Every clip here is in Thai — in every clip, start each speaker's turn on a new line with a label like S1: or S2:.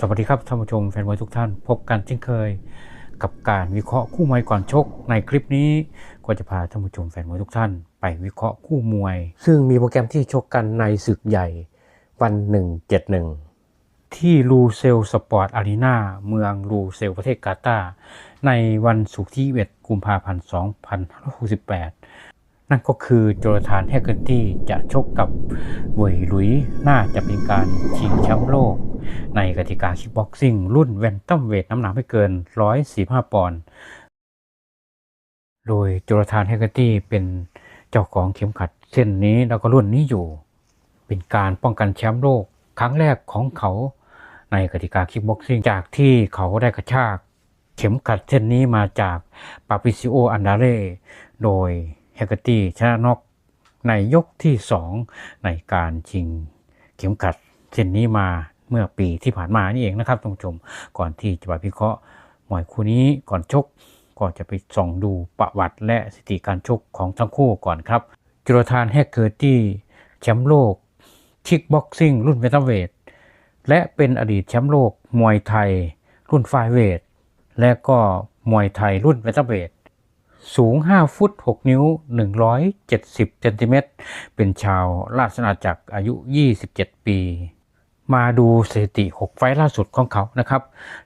S1: สวัสดีครับท่านผู้ชมแฟนมวยทุกท่าน พบกันเช่นเคย กับการวิเคราะห์คู่มวยก่อนชก ในคลิปนี้ก็จะพาท่านผู้ชมแฟนมวยทุกท่าน ไปวิเคราะห์คู่มวย ซึ่งมีโปรแกรมที่ชกกันในศึกใหญ่วัน 171 ที่ลูเซลสปอร์ตอารีนาเมืองลูเซลประเทศกาตาร์ในวันศุกร์ที่21กุมภาพันธ์2568นั่นก็คือโจนาธานแฮกเกอร์ตี้จะชกกับเวยหลุย น่าจะเป็นการชิงแชมป์โลก ในกติกาคิกบ็อกซิ่งรุ่นแวนตัมเวทน้ำหนักไม่เกิน 145 ปอนด์ โดยโจนาธานแฮกตี้เป็นเจ้าของเข็มขัดเส้นนี้แล้วก็รุ่นนี้อยู่ เป็นการป้องกันแชมป์โลกครั้งแรกของเขาในกติกาคิกบ็อกซิ่งจากที่เขาได้กระชากเข็มขัดเส้นนี้มาจากปาปิซิโออันดาเรโดยแฮกตี้ชนะน็อกในยกที่ 2 ในการชิงเข็มขัดเส้นนี้มา เมื่อปีที่ผ่านมานี่เองนะครับท่านผู้ชม ก่อนที่จะไปพิเคราะห์มวยคู่นี้ก่อนชกก็จะไปส่องดูประวัติและสถิติการชกของทั้งคู่ก่อนครับ จุลธานแฮกเกอร์ตี้แชมป์โลกคิกบ็อกซิ่งรุ่นเวทเวทและเป็นอดีตแชมป์โลกมวยไทย รุ่นไฟเวทและก็มวยไทยรุ่นเวทเวทสูง 5 ฟุต 6 นิ้ว 170 เซนติเมตร เป็นชาวราชอาณาจักรอายุ 27 ปี มาดูสถิติ 6 ไฟล์ล่าสุดของเขานะครับ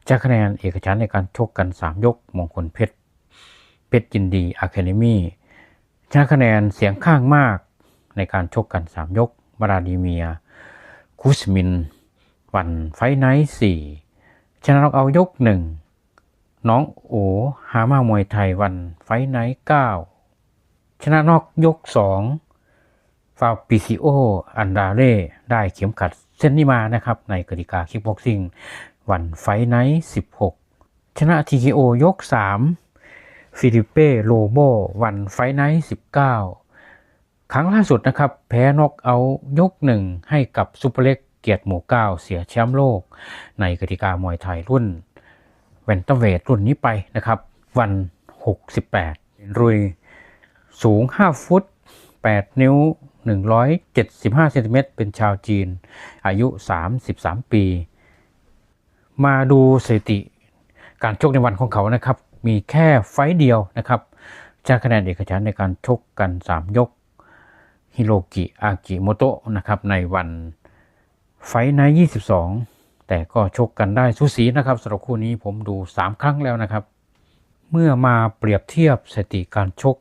S1: จากคะแนนเอกฉันในการชกกัน 3 ยกมงคลเพชร เพชรยินดีอะคาเดมี่ชนะคะแนนเสียงข้างมากในการชกกัน 3 ยกบราดิเมีย คุสมิน วันไฟไนท์สี่ชนะนอกเอายกหนึ่งน้องโอฮามามวยไทยวันไฟไนท์เก้าชนะนอกยกสองฟาวปิซิโอ อันดาเร่ได้เข็มขัด เส้นนี้มานะครับในกติกาคิกบ็อกซิ่งวันไฟไนท์สิบหกชนะทีโอยกสามฟิลิปเป้โลโบวันไฟไนท์สิบเก้าครั้งล่าสุดนะครับ แพ้นอกเอายกหนึ่งให้กับซูเปอร์เล็กเกียรติหมู่เก้าเสียแชมป์โลก ในกติกามวยไทยรุ่นแวนตัมเวทรุ่นนี้ไปนะครับ วัน 68รุยสูง 5 ฟุต 8 นิ้ว 175เซนติเมตรเป็นชาวจีน อายุ 33 ปี มาดูสถิติการชกในวันของเขานะครับ มีแค่ไฟเดียวนะครับจากคะแนนเอกฉันในการชกกัน 3 ยกฮิโรกิอากิโมโตะนะครับในวันไฟท์ไน22 แต่ก็ชกกันได้สุสีนะครับสำหรับคู่นี้ผมดู 3 ครั้งแล้วนะครับ เมื่อมาเปรียบเทียบสถิติการชก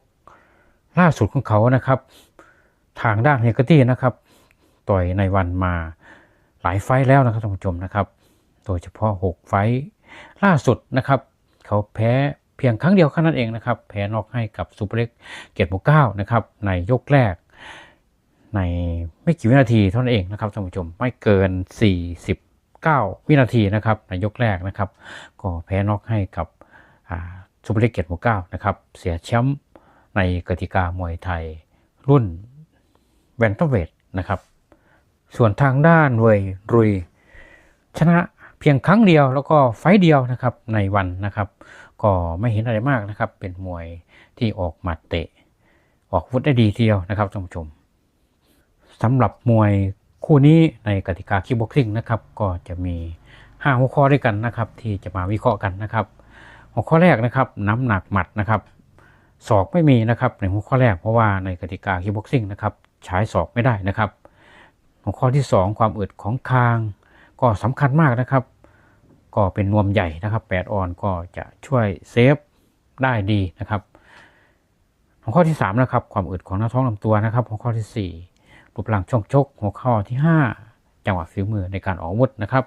S1: ล่าสุดของเขานะครับ ทางด้านเฮกตี้นะครับ ต่อยในวันมาหลายไฟแล้วนะครับท่านผู้ชมนะครับ โดยเฉพาะ 6 ไฟล่าสุดนะครับ เขาแพ้เพียงครั้งเดียวแค่นั้นเองนะครับ แพ้นอกให้กับซูเปอร์เล็กเกียรติหมู่เก้านะครับ ในยกแรก ในไม่กี่วินาทีเท่านั้นเองนะครับท่านผู้ชมไม่เกิน 49 วินาทีนะครับ ในยกแรกนะครับ ก็แพ้นอกให้กับซูเปอร์เล็กเกียรติหมู่เก้านะครับ เสียแชมป์ในกติกามวยไทยรุ่น แวนตัมเวทนะครับ ส่วนทางด้านเวยรุย ชนะเพียงครั้งเดียวแล้วก็ไฟเดียวนะครับในวันนะครับ ก็ไม่เห็นอะไรมากนะครับ เป็นมวยที่ออกหมัดเตะ ออกอาวุธได้ดีทีเดียวนะครับท่านผู้ชมสำหรับมวยคู่นี้ในกติกาคิกบ็อกซิ่งนะครับก็จะมี 5 หัวข้อด้วยกันนะครับ ที่จะมาวิเคราะห์กันนะครับ หัวข้อแรกนะครับ น้ำหนักหมัดนะครับศอกไม่มีนะครับในหัวข้อแรกเพราะว่าในกติกาคิกบ็อกซิ่งนะครับ ใช้ศอกไม่ได้นะครับหัวข้อที่ 2 ความอึดของคาง ก็สำคัญมากนะครับ ก็เป็นนวมใหญ่นะครับ8ออนก็จะช่วยเซฟได้ดีนะครับหัวข้อที่3นะครับความอึดของหน้าท้องลำตัวนะครับ หัวข้อที่ 4 รูปร่างช่องชก หัวข้อที่ 5 จังหวะฝีมือในการออกวุธนะครับ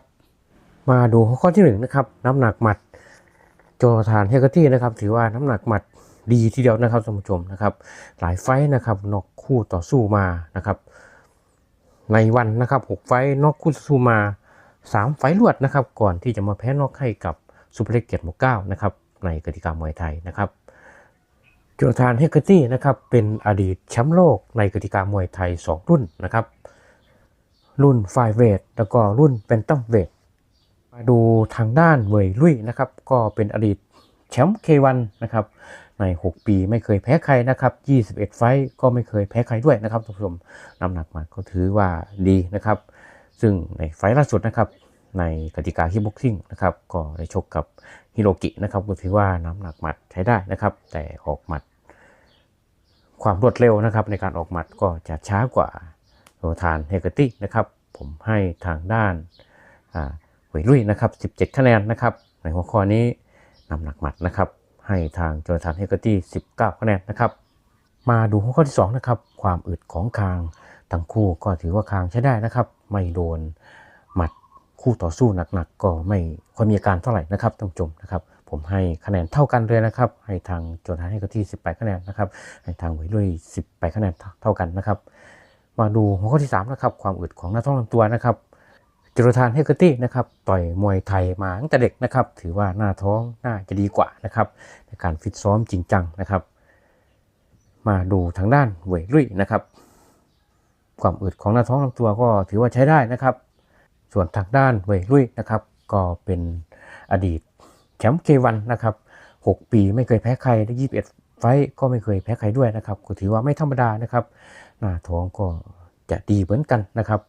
S1: มาดูหัวข้อที่1นะครับน้ำหนักหมัดโจนานเฮกเกอร์ตี้นะครับ ถือว่าน้ำหนักหมัด ดีทีเดียวนะครับท่านผู้ชมนะครับ หลายไฟนะครับนอกคู่ต่อสู้มานะครับ ในวันนะครับ 6 ไฟนอกคู่ต่อสู้มา 3 ไฟท์รวดนะครับ ก่อนที่จะมาแพ้นอกให้กับซูเปอร์เล็กเกียรติหมู่เก้านะครับในกติกามวยไทยนะครับโจธานเฮกเกอร์ตี้นะครับเป็นอดีตแชมป์โลกในกติกามวยไทย 2 รุ่นนะครับ รุ่นไฟเวทแล้วก็รุ่นเป็นตัมเวทมาดูทางด้านเวยลุยนะครับ ก็เป็นอดีตแชมป์ K1 นะครับ ใน 6 ปีไม่เคยแพ้ใครนะครับ 21 ไฟต์ก็ไม่เคยแพ้ใครด้วยนะครับท่านผู้ชมน้ำหนักมันก็ถือว่าดีนะครับ ซึ่งในไฟล์ล่าสุดนะครับในกติกาคิกบ็อกซิ่งนะครับก็ได้ชกกับฮิโรกินะครับก็ถือว่าน้ำหนักหมัดใช้ได้นะครับ แต่ออกหมัด ความรวดเร็วนะครับ ในการออกหมัดก็จะช้ากว่าโรทานเฮเกตี้นะครับ ผมให้ทางด้านอ่าหวยลุยนะครับ 17 คะแนนนะครับ ในหัวข้อนี้น้ำหนักหมัดนะครับ ให้ทางโจนาธานเฮเกอร์ตี้ 19 คะแนนนะครับ มาดูหัวข้อที่ 2 นะครับ ความอึดของคาง ทั้งคู่ก็ถือว่าคางใช้ได้นะครับ ไม่โดนหมัดคู่ต่อสู้หนักๆ ก็ไม่ค่อยมีอาการเท่าไหร่นะครับท่านผู้ชมนะครับ ผมให้คะแนนเท่ากันเลยนะครับ ให้ทางโจนาธานเฮเกอร์ตี้ 18 คะแนนนะครับ ให้ทางหวยลุย18 คะแนนเท่ากันนะครับ มาดูหัวข้อที่ 3 นะครับ ความอึดของหน้าท้องลำตัวนะครับ จรทานเฮเกอร์ตี้นะครับต่อยมวยไทยมาตั้งแต่เด็กนะครับ ถือว่าหน้าท้องน่าจะดีกว่านะครับ ในการฟิตซ้อมจริงจังนะครับ มาดูทางด้านเวยรุ่ยนะครับ ความอึดของหน้าท้องลำตัวก็ถือว่าใช้ได้นะครับ ส่วนทางด้านเวยรุ่ยนะครับ ก็เป็นอดีตแชมป์เควันนะครับ6 ปีไม่เคยแพ้ใครได้21 ไฟก็ไม่เคยแพ้ใครด้วยนะครับก็ถือว่าไม่ธรรมดานะครับ หน้าท้องก็จะดีเหมือนกันนะครับ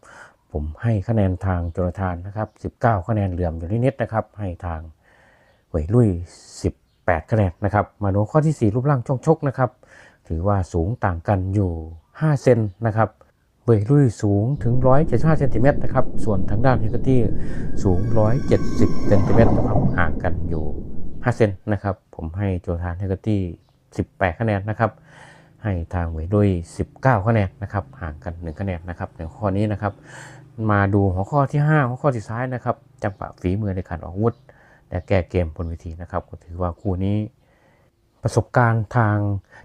S1: ผมให้คะแนนทางโจนาธานนะครับ 19 คะแนนเหลื่อมอยู่นิดๆนะครับ ให้ทางเหวยลุย 18 คะแนนนะครับ มาดูข้อที่ 4 รูปร่างช่องชกนะครับ ถือว่าสูงต่างกันอยู่ 5 เซนนะครับเหวยลุยสูงถึง 175เซนติเมตรนะครับ ส่วนทางด้านเฮกตี้สูง 170เซนติเมตรนะครับ ห่างกันอยู่ 5 เซนนะครับ ผมให้โจนาธานเฮกตี้ 18 คะแนนนะครับ ให้ทางเวยด้วย 19 คะแนนนะครับ ห่างกัน 1 คะแนนนะครับในข้อนี้นะครับ มาดูหัวข้อที่ 5 หัวข้อที่ซ้ายนะครับ จังหวะฝีมือในการออกวุธและแก้เกมบนเวทีนะครับ ก็ถือว่าคู่นี้ประสบการณ์ทาง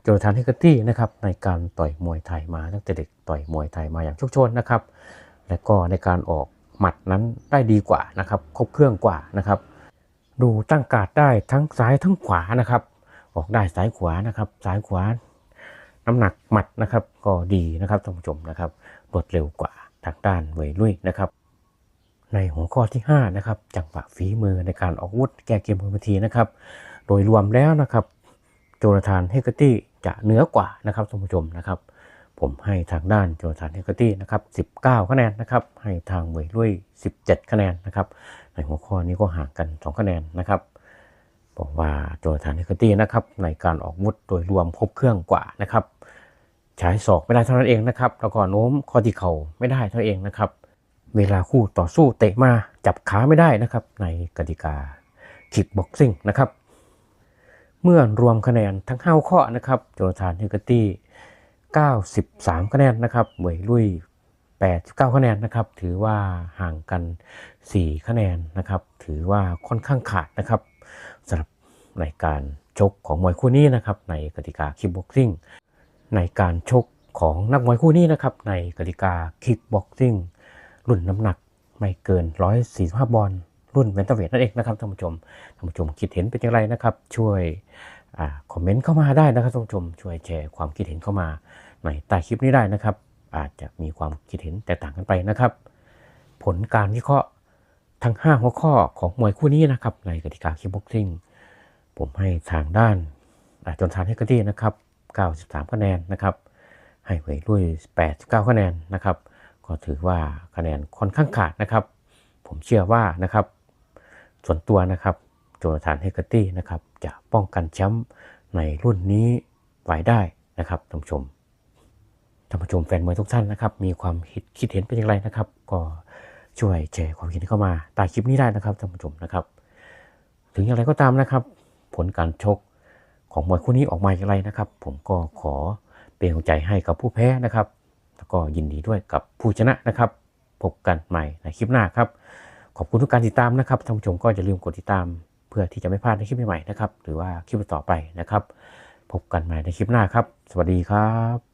S1: โจนานเฮกตี้นะครับในการต่อยมวยไทยมาตั้งแต่เด็กต่อยมวยไทยมาอย่างโชคชนนะครับ และก็ในการออกหมัดนั้นได้ดีกว่านะครับครบเครื่องกว่านะครับ ดูตั้งการ์ดได้ทั้งซ้ายทั้งขวานะครับ ออกได้ซ้ายขวานะครับซ้ายขวา น้ำหนักหมัดนะครับ ก็ดีนะครับท่านผู้ชมนะครับรวดเร็วกว่าางด้านเวยลุยนะครับ ในหัวข้อที่5นะครับจังหวะฝีมือในการออกวุธแก้เกมบนเวทีนะครับ โดยรวมแล้วนะครับ โจนาธานเฮกเกตี้จะเหนือกว่านะครับท่านผู้ชมนะครับ ผมให้ทางด้านโจนาธานเฮกเกตี้นะครับ19 คะแนนนะครับ ให้ทางเวยลุย17 คะแนนนะครับ ในหัวข้อนี้ก็ห่างกัน 2 คะแนนนะครับบอกว่าโจนาธานเฮกเกตี้นะครับในการออกวุธโดยรวมครบเครื่องกว่านะครับ ใช้ศอกไม่ได้เท่านั้นเองนะครับแล้วก็โน้มข้อที่เข่าไม่ได้เท่านั้นเองนะครับ เวลาคู่ต่อสู้เตะมาจับขาไม่ได้นะครับ ในกติกาคิกบ็อกซิ่งนะครับ เมื่อรวมคะแนนทั้ง5ข้อนะครับโจนาธานเฮกเกตี้93 คะแนนนะครับเหมยลุย89 คะแนนนะครับ ถือว่าห่างกัน 4 คะแนนนะครับ ถือว่าค่อนข้างขาดนะครับสำหรับในการชกของมวยคู่นี้นะครับ ในกติกาคิกบ็อกซิ่ง ในการชกของนักมวยคู่นี้นะครับ ในกติกาคิกบ็อกซิ่งรุ่นน้ำหนักไม่เกิน 145 บอลรุ่นเวนเตอร์เวทนั่นเองนะครับท่านผู้ชมท่านผู้ชมคิดเห็นเป็นอย่างไรนะครับ ช่วยอคอมเมนต์เข้ามาได้นะครับท่านผู้ชมช่วยแชร์ความคิดเห็นเข้ามาในใต้คลิปนี้ได้นะครับ อาจจะมีความคิดเห็นแตกต่างกันไปนะครับ ผลการวิเคราะห์ทั้ง 5 หัวข้อของมวยคู่นี้นะครับในกติกาคิกบ็อกซิ่งผมให้ทางด้านอาจนทานให้กระดีนะครับ 93 คะแนนนะครับ ให้เวยด้วย 89 คะแนนนะครับ ก็ถือว่าคะแนนค่อนข้างขาดนะครับ ผมเชื่อว่านะครับ ส่วนตัวนะครับโจนาธานเฮกเกอร์ตี้นะครับจะป้องกันแชมป์ในรุ่นนี้ไว้ได้นะครับท่านผู้ชมท่านผู้ชมแฟนมวยทุกท่านนะครับ มีความคิดคิดเห็นเป็นอย่างไรนะครับ ก็ช่วยแชร์ความคิดเห็นเข้ามาใต้คลิปนี้ได้นะครับท่านผู้ชมนะครับ ถึงอย่างไรก็ตามนะครับ ผลการชก ของมวยคู่นี้ออกมาอย่างไรนะครับ ผมก็ขอเป็นกำลังใจให้กับผู้แพ้นะครับ แล้วก็ยินดีด้วยกับผู้ชนะนะครับ พบกันใหม่ในคลิปหน้าครับ ขอบคุณทุกการติดตามนะครับท่านผู้ชมก็อย่าลืมกดติดตาม เพื่อที่จะไม่พลาดในคลิปใหม่ๆนะครับ หรือว่าคลิปต่อไปนะครับ พบกันใหม่ในคลิปหน้าครับ สวัสดีครับ